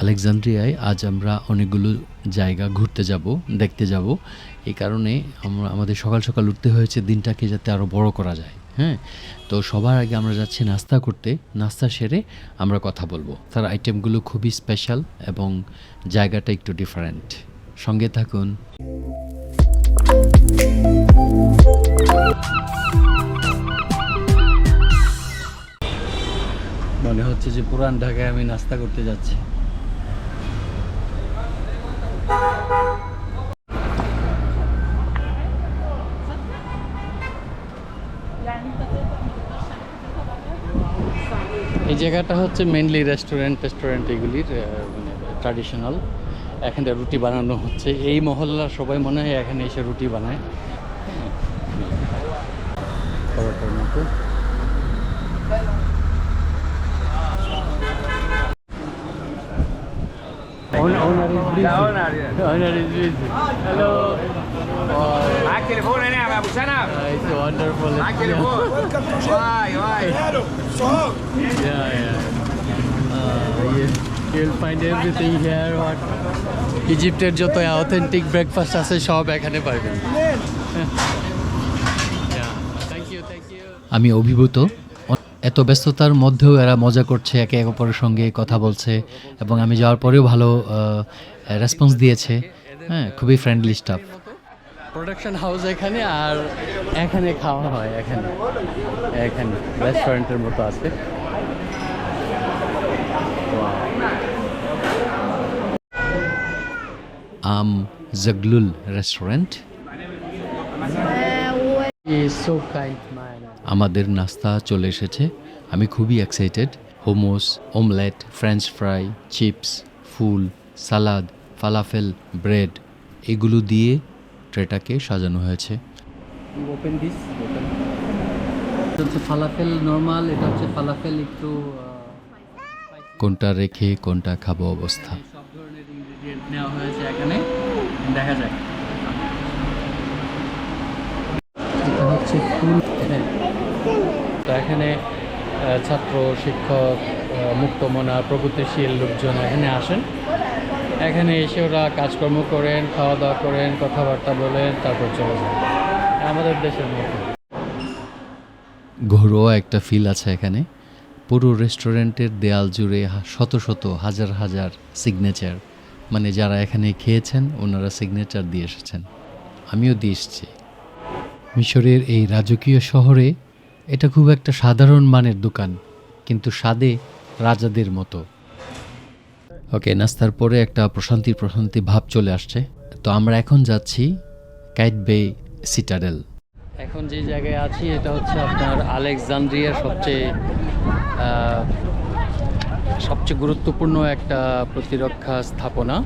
আলেকজান্দ্রিয়ায় আজ আমরা অনেকগুলো জায়গা ঘুরতে যাব, দেখতে যাব। এই কারণে আমরা, আমাদের সকাল সকাল উঠতে হয়েছে দিনটাকে যাতে আরও বড় করা যায় হ্যাঁ? তো সবার আগে আমরা যাচ্ছি নাস্তা করতে। নাস্তা সেরে আমরা কথা বলব। তার আইটেমগুলো খুবই স্পেশাল এবং জায়গাটা একটু ডিফারেন্ট সঙ্গে থাকুন। মনে হচ্ছে যে পুরান ঢাকায় আমি নাস্তা করতে যাচ্ছি। এই জায়গাটা হচ্ছে মেনলি রেস্টুরেন্ট রেস্টুরেন্ট এগুলির মানে ট্র্যাডিশনাল এখানে রুটি বানানো হচ্ছে এই মহল্লার সবাই মনে হয় এখানে এসে রুটি বানায় পরোটার মতো Owner, owner is busy. owner, yeah. Owner is busy. Hello. معاك تليفون هنا يا ابو سنب uh, it's wonderful. معاك تليفون واي واي Yeah, yeah. Uh, you, you'll find everything here. What ইজিপ্টের যত অথেন্টিক ব্রেকফাস্ট আছে সব এখানে পাবেন আমি অভিভূত এত ব্যস্ততার মধ্যেও এরা মজা করছে একে এক অপরের সঙ্গে কথা বলছে এবং আমি যাওয়ার পরেও ভালো রেসপন্স দিয়েছে হ্যাঁ খুবই ফ্রেন্ডলি স্টাফ প্রোডাকশন হাউস এখানে আর এখানে খাওয়া হয় এখানে। এখানে রেস্টুরেন্টের মতো আছে। আম জগলুল রেস্টুরেন্ট আমাদের নাস্তা চলে এসেছে। আমি খুবই excited hummus omelette French fry chips ফুল সালাদ ফালাফেল ব্রেড এগুলো দিয়ে ট্রেটাকে সাজানো হয়েছে। ওপেন দিস হচ্ছে ফালাফেল নর্মাল এটা হচ্ছে ফালাফেল একটু কোনটা রেখে কোনটা খাব অবস্থা? সব ধরনের ইনগ্রেডিয়েন্ট নেওয়া হয়েছে এখানে। দেখা যাক। এটা হচ্ছে ফুল এখানে ছাত্র শিক্ষক মুক্তমনা প্রগতিশীল লোকজন এখানে আসেন। এখানে এসে ওরা কাজকর্ম করেন খাওয়া দাওয়া করেন, কথাবার্তা বলেন, তারপর চলে যান। আমাদের দেশের মতো। ঘরোয়া একটা ফিল আছে এখানে। পুরো রেস্টুরেন্টের দেয়াল জুড়ে শত শত, হাজার হাজার সিগনেচার মানে যারা এখানে খেয়েছেন, ওনারা সিগনেচার দিয়ে এসেছেন। আমিও দিয়ে এসেছি। মিশরের এই রাজকীয় শহরে এটা খুব একটা সাধারণ মানের দোকান, কিন্তু স্বাদে রাজাদের মতো। ওকে নাস্তার পরে একটা প্রশান্তি প্রশান্তি ভাব চলে আসছে। তো আমরা এখন যাচ্ছি কাইট বে সিটাডেল। এখন যে জায়গায় আছি এটা হচ্ছে আপনার আলেকজান্দ্রিয়ার সবচেয়ে সবচেয়ে গুরুত্বপূর্ণ একটা প্রতিরক্ষা স্থাপনা।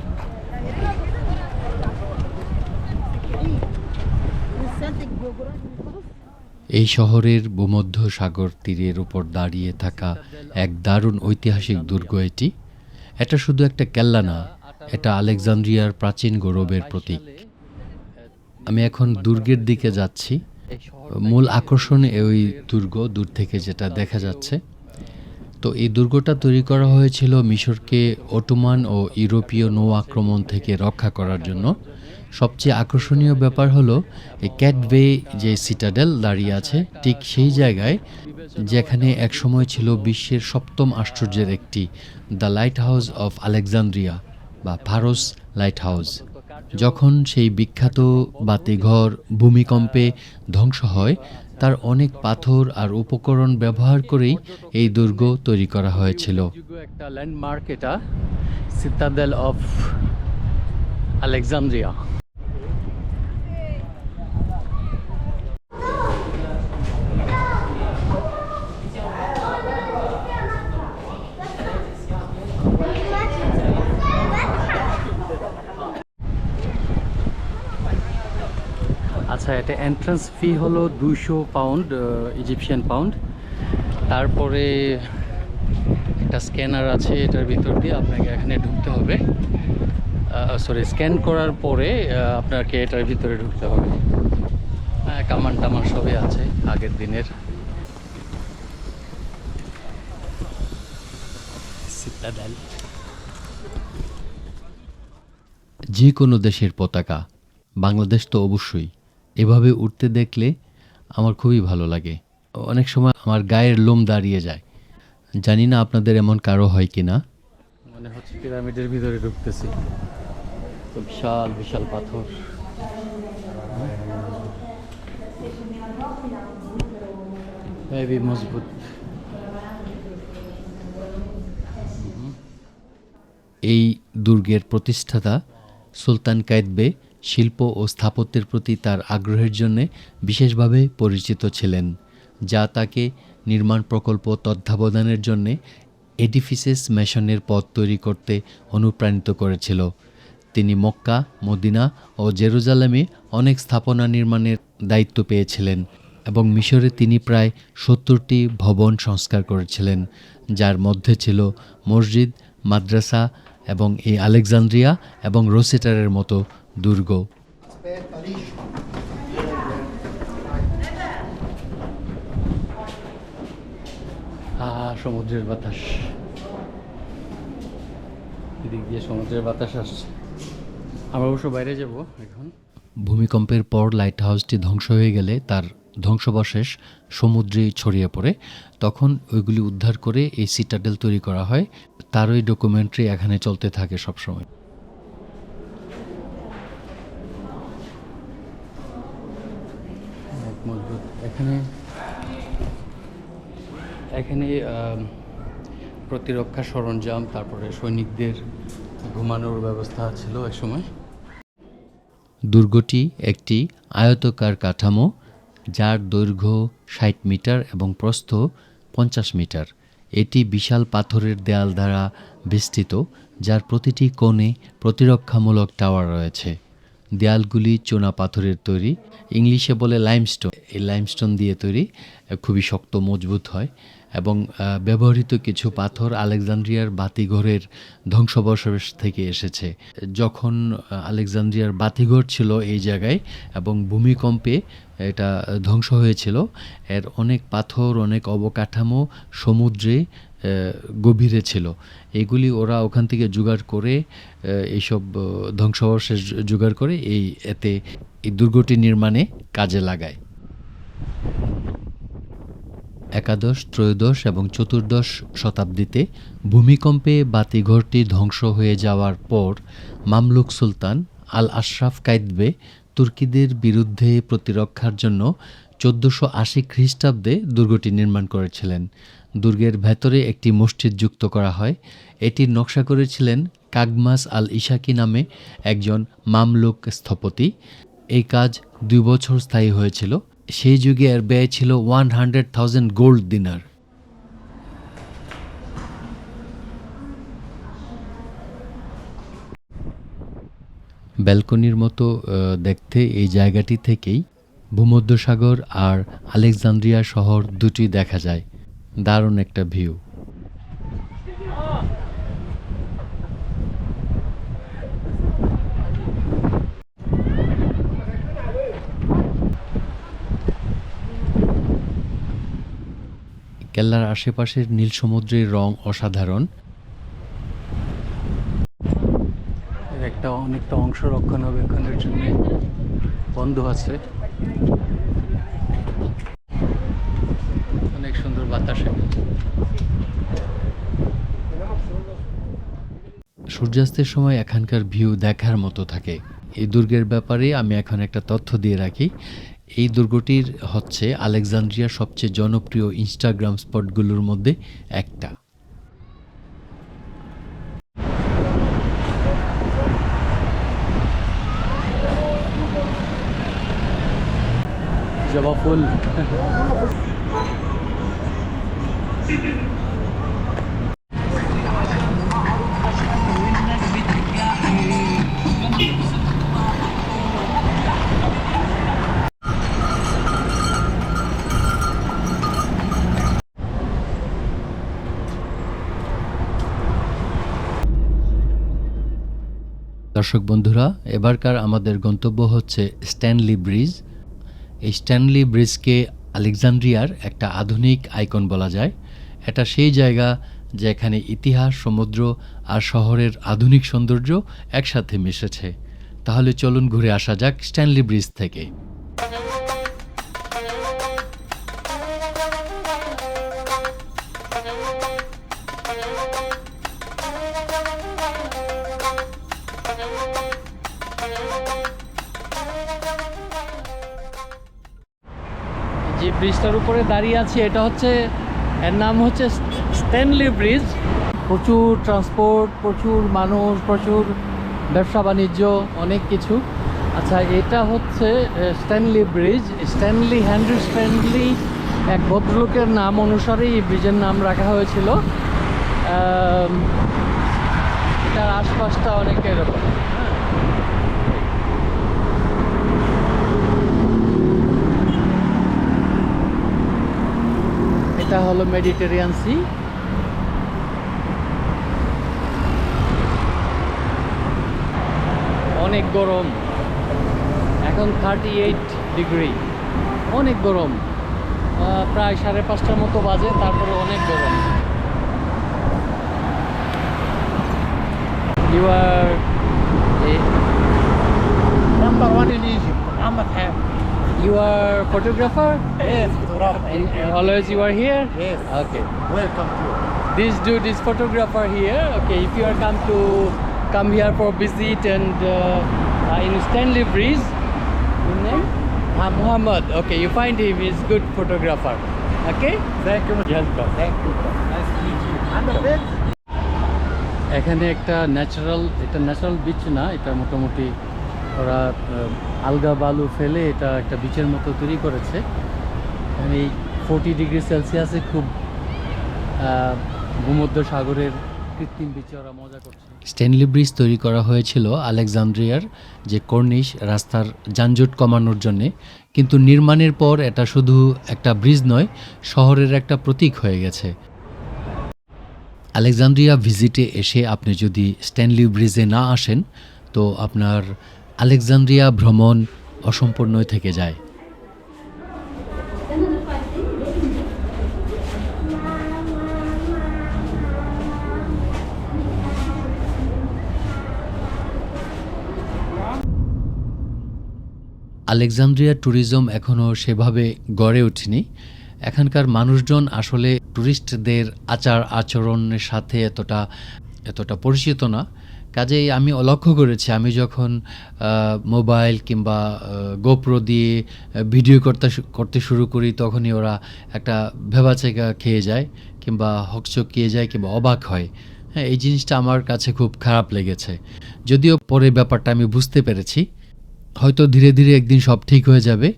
এই শহরের ভূমধ্য সাগর তীরের উপর দাঁড়িয়ে থাকা এক দারুণ ঐতিহাসিক দুর্গ এটি। এটা শুধু একটা কেল্লা না, এটা আলেকজান্দ্রিয়ার প্রাচীন গৌরবের প্রতীক। আমি এখন দুর্গের দিকে যাচ্ছি। মূল আকর্ষণ এই দুর্গ দূর থেকে যেটা দেখা যাচ্ছে। তো এই দুর্গটা তৈরি করা হয়েছিল মিশরকে অটোমান ও ইউরোপীয় নৌ আক্রমণ থেকে রক্ষা করার জন্য। সবচেয়ে আকর্ষণীয় ব্যাপার হলো, এই ক্যাটবে যে সিটাডেল দাঁড়িয়ে আছে, ঠিক সেই জায়গায় যেখানে একসময় ছিল বিশ্বের সপ্তম আশ্চর্যের একটি, the light house of Alexandria বা ফারোস লাইট হাউস যখন সেই বিখ্যাত বাতিঘর ভূমিকম্পে ধ্বংস হয় তার অনেক পাথর আর উপকরণ ব্যবহার করেই এই দুর্গ তৈরি করা হয়েছিল। একটা ল্যান্ডমার্ক এটা সিতাদেল অফ আলেকজান্দ্রিয়া। আচ্ছা এটা এন্ট্রান্স ফি হলো দুইশো পাউন্ড ইজিপশিয়ান পাউন্ড তারপরে একটা স্ক্যানার আছে এটার ভিতর দিয়ে আপনাকে এখানে ঢুকতে হবে। সরি স্ক্যান করার পরে আপনাকে এটার ভিতরে ঢুকতে হবে। হ্যাঁ কামান টামান সবই আছে আগের দিনের। সিতাডাল যে কোনো দেশের পতাকা বাংলাদেশ তো অবশ্যই। এভাবে উঠতে দেখলে আমার খুবই ভালো লাগে। অনেক সময় আমার গায়ের লোম দাঁড়িয়ে যায়। জানি না আপনাদের এমন কারও হয় কি না মনে হচ্ছে পিরামিডের ভিতরে ঢুকতেছি। তো বিশাল বিশাল পাথর। হেভি মজবুত। এই দুর্গের প্রতিষ্ঠাতা সুলতান কায়েতবে শিল্প ও স্থাপত্যের প্রতি তার আগ্রহের জন্য বিশেষভাবে পরিচিত ছিলেন, যা তাকে নির্মাণ প্রকল্প তত্ত্বাবধানের জন্য এডিফিসেস মেশনের পথ তৈরি করতে অনুপ্রাণিত করেছিল। তিনি মক্কা, মদিনা ও জেরুজালেমে অনেক স্থাপনা নির্মাণের দায়িত্ব পেয়েছিলেন এবং মিশরে তিনি প্রায় সত্তরটি ভবন সংস্কার করেছিলেন, যার মধ্যে ছিল মসজিদ, মাদ্রাসা এবং এই আলেকজান্দ্রিয়া এবং রোসেটারের মতো দুর্গ। সমুদ্রের বাতাস। এদিক দিয়ে সমুদ্রের বাতাস আসছে। আমরা অবশ্য বাইরে যাব এখন। ভূমিকম্পের পর লাইট হাউসটি ধ্বংস হয়ে গেলে তার ধ্বংসবশেষ সমুদ্রে ছড়িয়ে পড়ে। তখন ওইগুলি উদ্ধার করে এই সিটাডেল তৈরি করা হয়। তারই ডকুমেন্টারি এখানে চলতে থাকে সবসময় অনেক মজবুত এখানে এখানে প্রতিরক্ষা সরঞ্জাম, তারপরে সৈনিকদের ঘুমানোর ব্যবস্থা ছিল এক সময়। দুর্গটি একটি আয়তকার কাঠামো, যার দৈর্ঘ্য ষাট মিটার এবং প্রস্থ পঞ্চাশ মিটার। এটি বিশাল পাথরের দেয়াল দ্বারা বেষ্টিত, যার প্রতিটি কোণে প্রতিরক্ষামূলক টাওয়ার রয়েছে। দেয়ালগুলি চুনা পাথরের তৈরি, ইংলিশে বলে লাইমস্টোন এই লাইমস্টোন দিয়ে তৈরি, খুবই শক্ত, মজবুত হয়। এবং ব্যবহৃত কিছু পাথর আলেকজান্দ্রিয়ার বাতিঘরের ধ্বংসাবশেষ থেকে এসেছে। যখন আলেকজান্দ্রিয়ার বাতিঘর ছিল এই জায়গায় এবং ভূমিকম্পে এটা ধ্বংস হয়েছিল, এর অনেক পাথর, অনেক অবকাঠামো সমুদ্রে গভীরে ছিল। এগুলি ওরা ওখান থেকে জোগাড় করে এইসব ধ্বংসাবশেষ জোগাড় করে এই এতে এই দুর্গটি নির্মাণে কাজে লাগায়। একাদশ, ত্রয়োদশ এবং চতুর্দশ শতাব্দীতে ভূমিকম্পে বাতিঘরটি ধ্বংস হয়ে যাওয়ার পর মামলুক সুলতান আল আশরাফ কাইদবে তুর্কিদের বিরুদ্ধে প্রতিরক্ষার জন্য চোদ্দোশো আশি খ্রিস্টাব্দে দুর্গটি নির্মাণ করেছিলেন। দুর্গের ভেতরে একটি মসজিদ যুক্ত করা হয়। এটির নকশা করেছিলেন কাগমাস আল ইশাকি নামে একজন মামলুক স্থপতি। এই কাজ দুই বছর স্থায়ী হয়েছিল। সেই যুগে এর ব্যয় ছিল one hundred thousand gold dinar ব্যালকনির মতো দেখতে এই জায়গাটি থেকেই ভূমধ্যসাগর আর আলেকজান্দ্রিয়া শহর দুটি দেখা যায়। দারুণ একটা ভিউ। কেল্লার আশেপাশের নীল সমুদ্রের রং অসাধারণ। একটা অনেকটা অংশ রক্ষণাবেক্ষণের জন্য বন্ধ আছে। অনেক সুন্দর বাতাসে। সূর্যাস্তের সময় এখানকার ভিউ দেখার মতো থাকে। এই দুর্গের ব্যাপারে আমি এখন একটা তথ্য দিয়ে রাখি। এই দুর্গটির হচ্ছে আলেকজান্দ্রিয়ার সবচেয়ে জনপ্রিয় ইনস্টাগ্রাম স্পটগুলোর মধ্যে একটা। জবা ফুল। দর্শক বন্ধুরা, এবারকার আমাদের গন্তব্য হচ্ছে স্ট্যানলি ব্রিজ। এই স্ট্যানলি ব্রিজকে আলেকজান্দ্রিয়ার একটা আধুনিক আইকন বলা যায়। এটা সেই জায়গা যেখানে ইতিহাস, সমুদ্র আর শহরের আধুনিক সৌন্দর্য একসাথে মিশেছে। তাহলে চলুন ঘুরে আসা যাক স্ট্যানলি ব্রিজ থেকে। ব্রিজটার উপরে দাঁড়িয়ে আছি, এটা হচ্ছে, এর নাম হচ্ছে স্ট্যানলি ব্রিজ প্রচুর ট্রান্সপোর্ট প্রচুর মানুষ, প্রচুর ব্যবসা, বাণিজ্য, অনেক কিছু। আচ্ছা এটা হচ্ছে Stanley bridge Stanley Hendry Stanley এক ভদ্রলোকের নাম অনুসারে এই ব্রিজের নাম রাখা হয়েছিল। এটার আশপাশটা অনেক এরকম হ্যাঁ এটা হলো মেডিটেরিয়ান সি অনেক গরম। এখন থার্টি এইট ডিগ্রি অনেক গরম। প্রায় সাড়ে পাঁচটার মতো বাজে তারপরে অনেক গরম। You are Number one in Egypt, Ham. You are photographer Yes, photographer. and always you are here Yes. okay Welcome to this dude is photographer here okay if you are come to come here for visit and uh, uh, in stanley breeze your name Ah, muhammad okay you find him he's good photographer okay Thank you. welcome Thank you. Nice to meet you. And the friends? এখানে একটা natural এটা natural beach না এটা মোটামুটি ওরা আলগা বালু ফেলে এটা একটা বিচের মতো তৈরি করেছে। এই ফোর্টি ডিগ্রি সেলসিয়াসে খুব ভূমধ্য সাগরের কৃত্রিম বিচে ওরা মজা করছে। স্ট্যানলি ব্রিজ তৈরি করা হয়েছিল আলেকজান্দ্রিয়ার যে কর্নিশ রাস্তার যানজট কমানোর জন্যে, কিন্তু নির্মাণের পর এটা শুধু একটা ব্রিজ নয়, শহরের একটা প্রতীক হয়ে গেছে। আলেকজান্দ্রিয়া ভিজিটে এসে আপনি যদি স্ট্যানলি ব্রিজে না আসেন, তো আপনার আলেকজান্দ্রিয়া ভ্রমণ অসম্পূর্ণই থেকে যায়। আলেকজান্দ্রিয়া ট্যুরিজম এখনও সেভাবে গড়ে ওঠেনি এখানকার মানুষজন আসলে ট্যুরিস্টদের আচার আচরণের সাথে এতটা এতটা পরিচিত না। কাজেই আমি লক্ষ্য করেছি, আমি যখন মোবাইল কিংবা গোপ্রো দিয়ে ভিডিও করতে করতে শুরু করি, তখনই ওরা একটা ভেবাচেকা খেয়ে যায় কিংবা হকচকিয়ে যায় কিংবা অবাক হয়। হ্যাঁ এই জিনিসটা আমার কাছে খুব খারাপ লেগেছে। যদিও পরে ব্যাপারটা আমি বুঝতে পেরেছি, হয়তো ধীরে ধীরে একদিন সব ঠিক হয়ে যাবে।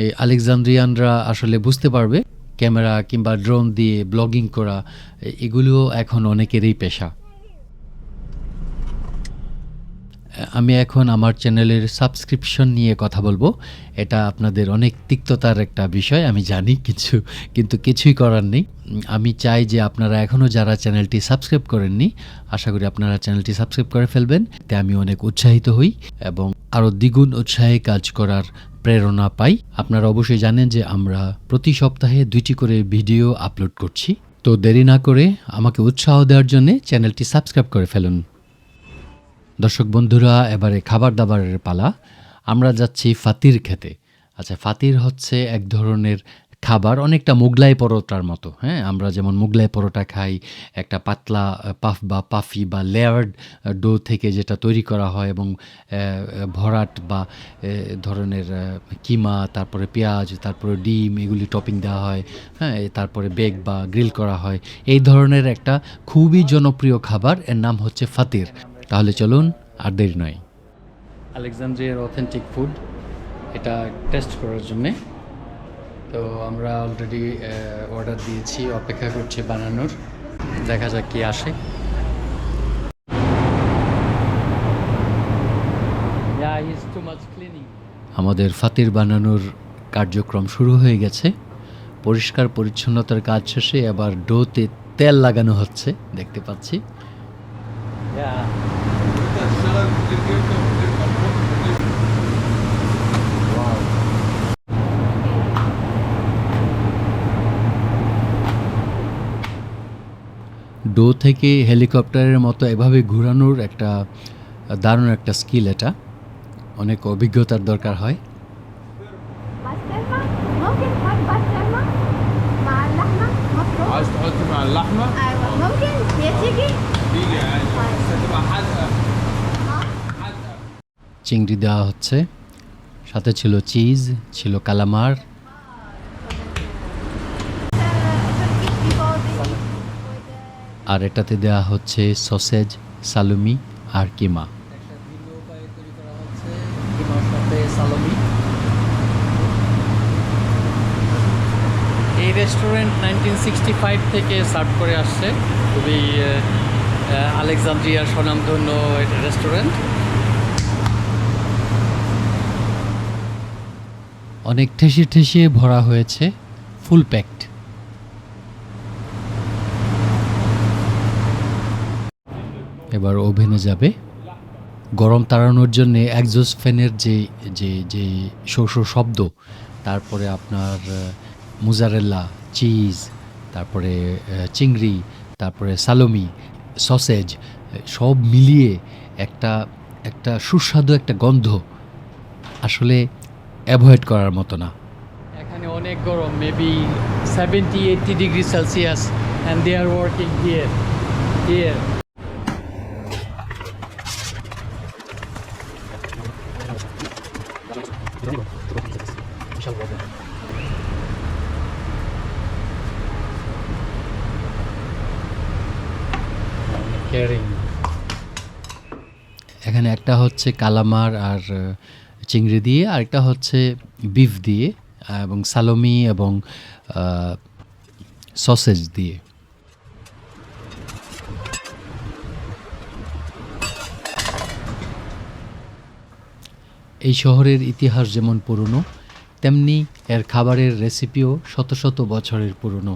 এই আলেকজান্দ্রিয়ানরা আসলে বুঝতে পারবে, ক্যামেরা কিংবা ড্রোন দিয়ে ব্লগিং করা, এগুলোও এখন অনেকেরই পেশা। আমি এখন আমার চ্যানেলের সাবস্ক্রিপশন নিয়ে কথা বলব। এটা আপনাদের অনেক তিক্ততার একটা বিষয়, আমি জানি কিছু, কিন্তু কিছুই করার নেই। আমি চাই যে আপনারা এখনও যারা চ্যানেলটি সাবস্ক্রাইব করেননি, আশা করি আপনারা চ্যানেলটি সাবস্ক্রাইব করে ফেলবেন। তে আমি অনেক উৎসাহিত হই এবং আরও দ্বিগুণ উৎসাহে কাজ করার প্রেরণা পাই। আপনারা অবশ্যই জানেন যে আমরা প্রতি সপ্তাহে দুইটি করে ভিডিও আপলোড করছি। তো দেরি না করে আমাকে উৎসাহ দেওয়ার জন্য চ্যানেলটি সাবস্ক্রাইব করে ফেলুন। দর্শক বন্ধুরা, এবারে খাবার দাবারের পালা। আমরা যাচ্ছি ফাতির খেতে। আচ্ছা ফাতির হচ্ছে এক ধরনের খাবার, অনেকটা মুগলাই পরোটার মতো হ্যাঁ? আমরা যেমন মুগলাই পরোটা খাই, একটা পাতলা পাফ বা পাফি বা লেয়ার্ড ডো থেকে যেটা তৈরি করা হয় এবং ভরাট বা ধরনের কিমা, তারপরে পেঁয়াজ, তারপরে ডিম, এগুলি টপিং দেওয়া হয় হ্যাঁ? তারপরে বেগ বা গ্রিল করা হয়। এই ধরনের একটা খুবই জনপ্রিয় খাবার, এর নাম হচ্ছে ফাতির। তাহলে চলুন আর দেরি নয়। আলেকজান্দ্রিয়ার অথেন্টিক ফুড এটা টেস্ট করার জন্যে। তো আমরা অলরেডি অর্ডার দিয়েছি অপেক্ষা করছি বানানোর। দেখা যাক কি আসে. আমাদের ফাতির বানানোর কার্যক্রম শুরু হয়ে গেছে। পরিষ্কার পরিচ্ছন্নতার কাজ শেষে আবার ডোতে তেল লাগানো হচ্ছে দেখতে পাচ্ছি. ডো থেকে হেলিকপ্টারের মতো এভাবে ঘোরানোর একটা দারুণ একটা স্কিল এটা অনেক অভিজ্ঞতার দরকার হয় بسطرمة ممكن تحط بسطرمة مع اللحمة مفروم عايز تحط مع اللحمه أيوة ممكن هي تيجي تيجي عادي بس هتبقى حادقه চিংড়ি দেওয়া হচ্ছে। সাথে ছিল চিজ, ছিল কালামার। আর এটাতে দেওয়া হচ্ছে সসেজ, সালুমি আর কিমা। এই রেস্টুরেন্ট নাইনটিন সিক্সটি ফাইভ থেকে সার্ভ করে আসছে। খুবই আলেকজান্দ্রিয়ার স্বনামধন্য রেস্টুরেন্ট অনেক ঠেসে ঠেসিয়ে ভরা হয়েছে ফুল প্যাকড। এবার ওভেনে যাবে। গরম তাড়ানোর জন্য একজোস ফ্যানের যে যে যে শো শব্দ, তারপরে আপনার মুজারেল্লা চিজ, তারপরে চিংড়ি, তারপরে সালোমি, সসেজ সব মিলিয়ে একটা একটা সুস্বাদু একটা গন্ধ। আসলে অ্যাভয়েড করার মতো না। এখানে অনেক গরম maybe seventy eighty degree celsius and they are working here here এখানে একটা হচ্ছে কালামার আর চিংড়ি দিয়ে, আরেকটা হচ্ছে বিফ দিয়ে, এবং সালোমি এবং সসেজ দিয়ে। এই শহরের ইতিহাস যেমন পুরনো, তেমনি এর খাবারের রেসিপিও শত শত বছরের পুরনো।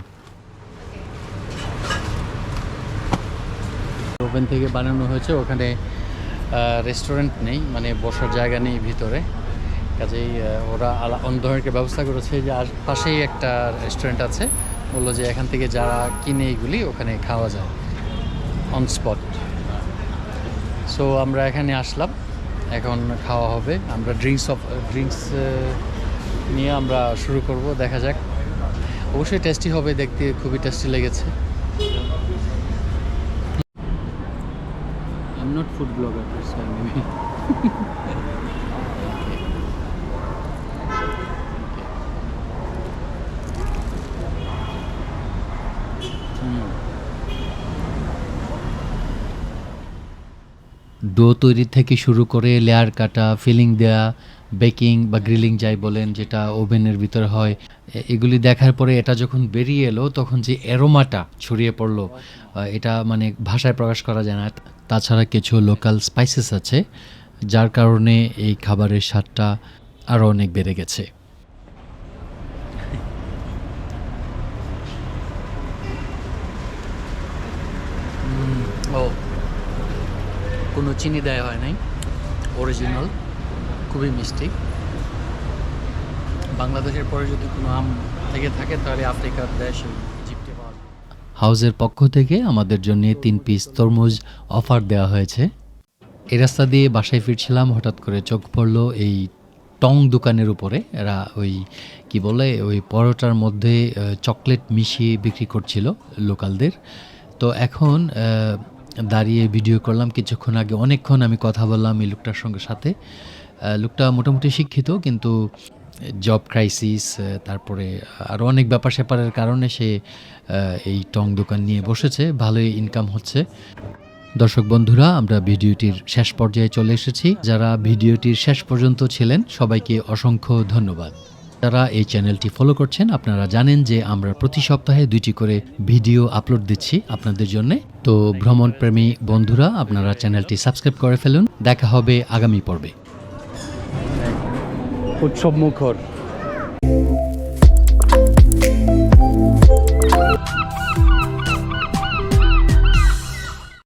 ওভেন থেকে বানানো হয়েছে, ওখানে রেস্টুরেন্ট নেই মানে বসার জায়গা নেই ভিতরে। কাজেই ওরা অন্য ধরনের ব্যবস্থা করেছে যে আর পাশেই একটা রেস্টুরেন্ট আছে। বলল যে এখান থেকে যারা কিনে এগুলি ওখানে খাওয়া যায় অন স্পট সো আমরা এখানে আসলাম। এখন খাওয়া হবে। আমরা ড্রিঙ্কস অফ ড্রিঙ্কস নিয়ে আমরা শুরু করব। দেখা যাক। অবশ্যই টেস্টি হবে, দেখতে খুবই টেস্টি লেগেছে। Not food blogger, that's why maybe. Dough তৈরি থেকে শুরু করে লেয়ার কাটা ফিলিং দেয়া বেকিং বা গ্রিলিং যাই বলেন যেটা ওভেনের ভিতরে হয় এগুলি দেখার পরে এটা যখন বেরিয়ে এলো তখন যে অ্যারোমাটা ছড়িয়ে পড়ল এটা মানে ভাষায় প্রকাশ করা যায় না তাছাড়া কিছু লোকাল স্পাইসেস আছে, যার কারণে এই খাবারের স্বাদটা আরও অনেক বেড়ে গেছে। ও, কোনো চিনি দেওয়া হয় নাই অরিজিনাল খুবই মিষ্টি। বাংলাদেশের পরে যদি কোনো আম থেকে থাকে, তাহলে আফ্রিকার দেশ ওই ইজিপ্টে পাওয়া যায়। হাউজের পক্ষ থেকে আমাদের জন্য তিন পিস তরমুজ অফার দেওয়া হয়েছে। এ রাস্তা দিয়ে বাসায় ফিরছিলাম, হঠাৎ করে চোখ পড়ল এই টং দোকানের উপরে। এরা ওই, কি বলে, ওই পরোটার মধ্যে চকলেট মিশিয়ে বিক্রি করছিল লোকালদের। তো এখন দাঁড়িয়ে ভিডিও করলাম। কিছুক্ষণ আগে অনেকক্ষণ আমি কথা বললাম এই লোকটার সঙ্গে সাথে। লোকটা মোটামুটি শিক্ষিত, কিন্তু জব ক্রাইসিস তারপরে আরও অনেক ব্যাপার স্যাপারের কারণে সে এই টং দোকান নিয়ে বসেছে, ভালোই ইনকাম হচ্ছে। দর্শক বন্ধুরা, আমরা ভিডিওটির শেষ পর্যায়ে চলে এসেছি। যারা ভিডিওটির শেষ পর্যন্ত ছিলেন, সবাইকে অসংখ্য ধন্যবাদ। যারা এই চ্যানেলটি ফলো করছেন, আপনারা জানেন যে আমরা প্রতি সপ্তাহে দুইটি করে ভিডিও আপলোড দিচ্ছি আপনাদের জন্য। তো ভ্রমণপ্রেমী বন্ধুরা, আপনারা চ্যানেলটি সাবস্ক্রাইব করে ফেলুন। দেখা হবে আগামী পর্বে। উৎসব মুখর।